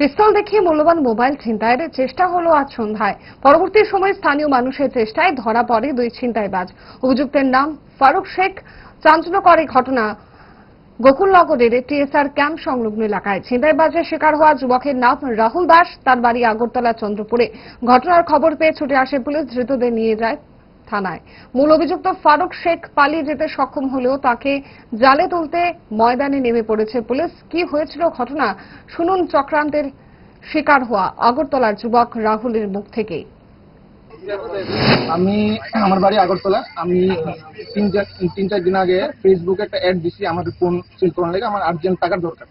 পিস্তল দেখিয়ে মূল্যবান মোবাইল ছিনতাইয়ের চেষ্টা হলো আজ সন্ধ্যায়। পরবর্তী সময়ে স্থানীয় মানুষের চেষ্টায় ধরা পড়ে দুই ছিনতাইবাজ। অভিযুক্তের নাম ফারুক শেখ। চাঞ্চল্যকর এই ঘটনা গোকুলনগরের টিএসআর ক্যাম্প সংলগ্ন এলাকায়। ছিনতাইবাজের শিকার হওয়া যুবকের নাম রাহুল দাস। তার বাড়ি আগরতলা চন্দ্রপুরে। ঘটনার খবর পেয়ে ছুটে আসে পুলিশ। ধৃতদের নিয়ে যায় থানায়। মূল অভিযুক্ত ফারুক শেখ পালিয়ে যেতে সক্ষম হলেও তাকে জালে তুলতে ময়দানে নেমে পড়েছে পুলিশ। কি হয়েছিল ঘটনা শুনুন চক্রান্তের শিকার হওয়া আগরতলার যুবক রাহুলের মুখ থেকে। আমি আমার বাড়ি আগরতলা। আমি তিন চার দিন আগে ফেসবুকে একটা অ্যাড দিছি, আমার ফোন চেঞ্জ করার লাগে আমার আর্জেন্ট টাকার দরকার।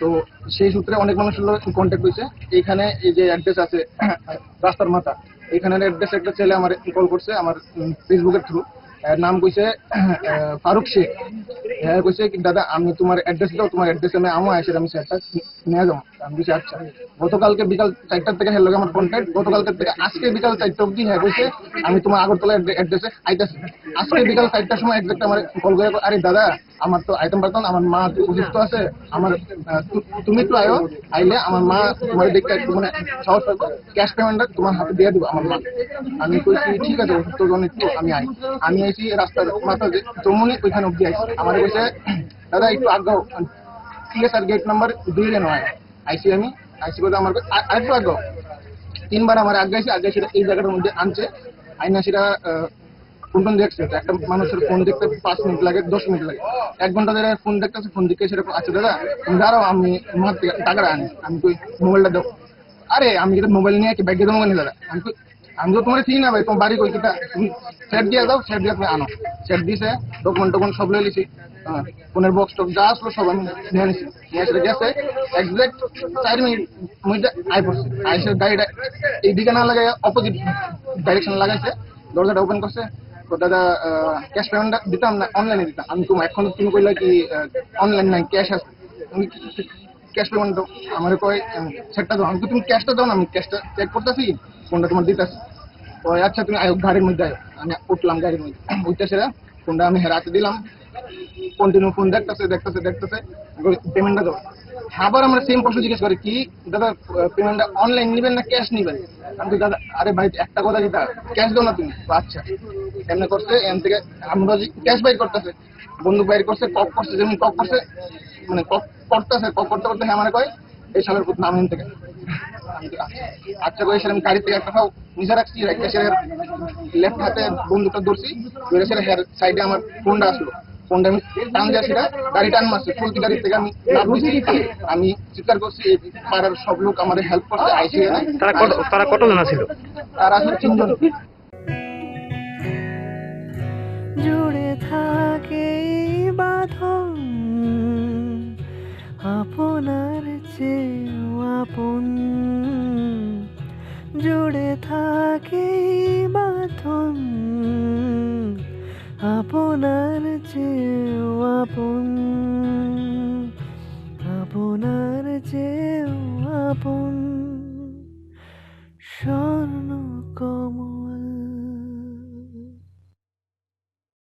তো সেই সূত্রে অনেক মানুষের কন্ট্যাক্ট হয়েছে। এখানে এই যে অ্যাড্রেস আছে, রাস্তার মাথা এখানের অ্যাড্রেস একটা ছেলে আমার কল করছে আমার ফেসবুকের থ্রু নাম কইছে ফারুক শেখ। হ্যাঁ কইছে দাদা আমি তোমার অ্যাড্রেস দাও তোমার অ্যাড্রেসে আমি আমো আসে আমি সেটা নিয়ে যাবো। আচ্ছা গতকালকে বিকাল চারটার থেকে আমার কন্ট্যাক্ট গতকালকে থেকে আজকে বিকাল চারটা অবধি হ্যাঁ কইছে, আমি তোমার আগরতলা অ্যাড্রেসে আইতাছি। আজকে বিকাল চারটার সময় একজাক্ট আমার কল করে আরে দাদা, আমার তো পারতাম আমার মা অসুস্থ আছে, আমার তুমি একটু আয়ো, আইলে আমার মা তোমার দেখতে একটু মানে সাহস পাবো ক্যাশ পেমেন্টটা তোমার হাতে দিয়ে দেবো, আমার মা। আমি কইছি, ঠিক আছে অসুস্থ জন একটু আমি আই। আমি আইছি রাস্তার মাথা জমুনি ওইখানে অব্দি আইছি। আমার কইছে, দাদা, একটু আগাও। আছে গেট নাম্বার দুই রে নয় আইসি আমি আইসি বলতে আমার আরেকটু আগ্রহ। তিনবার আমার আগাইছি আগে সেটা এই জায়গাটার মধ্যে আনছে। আইনা সেটা ফোন টোন দেখছে একটা মানুষের ফোন দেখতে পাঁচ মিনিট লাগে, দশ মিনিট লাগে। এক ঘণ্টা ধরে ফোন দেখতেছে ফোন দেখে সেটা আছে দাদা, তুমি দাঁড়াও, আমি আমার টাকাটা আনি। আমি কই, মোবাইলটা দেবো আরে, আমি যেটা মোবাইল নিয়ে কি ব্যাগে দেবো দাদা? আমি আমি তো তোমার চিনি না ভাই, তোমার বাড়ি কই? তুমি সেট দিয়ে দাও সেট দিয়ে আনো। সেট দিছে ডকুমেন্ট টকুমেন্ট সব লয়ে লিছি। ফোনের বক্স টক যা আসলো সব আমি নিয়ে নিছি নিয়ে এসে গেছে একজ্যাক্ট চার মিনিট মধ্যে আই পড়ছে আইসে গাড়িটা এইদিকে না লাগাই অপোজিট ডাইরেকশন লাগাইছে। দরজাটা ওপেন করছে দাদা ক্যাশ পেমেন্টটা দিতাম না অনলাইনে দিতাম? আমি তুমি এখন তুমি কইলা কি অনলাইন নাই ক্যাশ আছে। তুমি ক্যাশ পেমেন্ট দাও আমার কয় সেটটা দাও। আমি তুমি ক্যাশটা দাও না, আমি ক্যাশটা চেক করতেছি ফোনটা তোমার দিতেছি। তো আচ্ছা তুমি গাড়ির মধ্যে আয়ো আমি উঠলাম গাড়ির মধ্যে। উঠতে সেরা ফোনটা আমি হেরাতে দিলাম। কন্টিনিউ ফোন দেখতেছে দেখতেছে দেখতেছে। পেমেন্টটা দাও। আবার আমরা সেম প্রশ্ন জিজ্ঞেস করি, কি? দাদা পেমেন্টটা অনলাইন নিবেন না ক্যাশ নিবেন? আমি দাদা, আরে ভাই, একটা কথা যেটা ক্যাশ দাও না তুমি। আচ্ছা। এমনি করছে, এম থেকে আমরা ক্যাশ বাইর করতেছে। বন্দুক বাইর করছে কক করছে, যেমন কক করছে মানে কক করতেছে কক করতে করতে হ্যাঁ মানে কয়? এই সালের নাম এখান থেকে। আচ্ছা। করে সেটা আমি গাড়ি থেকে একটা নিচে রাখছি রাখতে সেটা লেফট হাতে বন্দুকটা ধরছি ধরে সেটা হেয়ার সাইডে আমার ফোনটা আসলো। ফোনটা আমি টান দিয়ে সেটা গাড়ি টান মারছে চলতি গাড়ি থেকে আমি আমি চিৎকার করছি পাড়ার সব লোক আমার হেল্প করছে আইসি তারা কত তারা কতজন ছিল তার আসলে তিনজন। জুড়ে থাকে বাঁধন আপনার চেয়েও আপন। জুড়ে থাকে মাথন আপনার চেয়েও আপন আপনার চেয়েও আপন। সব